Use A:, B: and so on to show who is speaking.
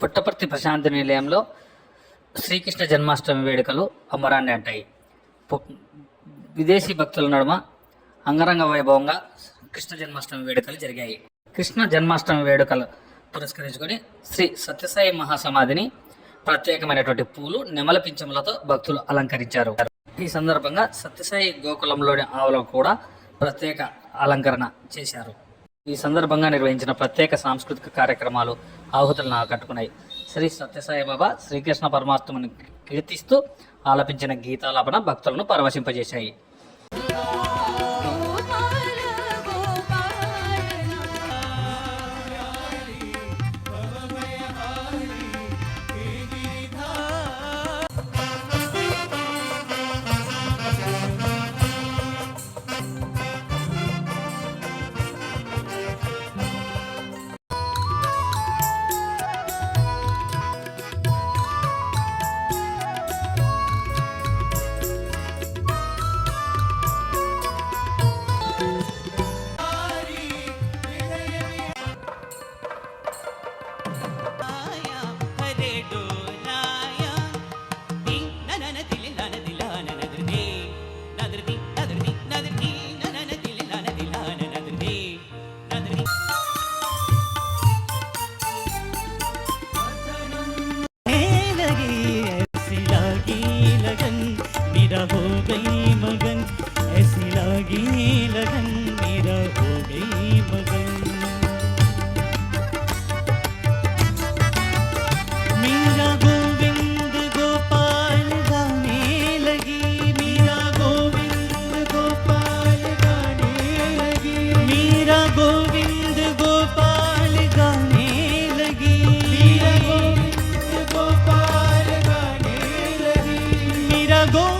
A: పుట్టపర్తి ప్రశాంతి నిలయంలో శ్రీకృష్ణ జన్మాష్టమి వేడుకలు అమ్మరాన్ని అంటాయి. విదేశీ భక్తుల నడుమ అంగరంగ వైభవంగా కృష్ణ జన్మాష్టమి వేడుకలు జరిగాయి. కృష్ణ జన్మాష్టమి వేడుకలు పురస్కరించుకొని శ్రీ సత్యసాయి మహాసమాధిని ప్రత్యేకమైనటువంటి పూలు నెమల పింఛములతో భక్తులు అలంకరించారు. ఈ సందర్భంగా సత్యసాయి గోకులంలోని ఆవులకు కూడా ప్రత్యేక అలంకరణ చేశారు. ఈ సందర్భంగా నిర్వహించిన ప్రత్యేక సాంస్కృతిక కార్యక్రమాలు ఆహుతులను ఆకట్టుకున్నాయి. శ్రీ సత్యసాయి బాబా శ్రీకృష్ణ పరమాత్మను కీర్తిస్తూ ఆలపించిన గీతాలాపన భక్తులను పరవశింపజేశాయి.
B: गई मगन ऐसी लागी लगन मेरा हो गई मगन। मेरा गोविंद गोपाल गाने लगी मेरा गोविंद गोपाल गाने लगी। मेरा गोविंद गोपाल गाने लगी। मेरा गोविंद
C: गोपाल
B: गाने लगी। मेरा गोविंद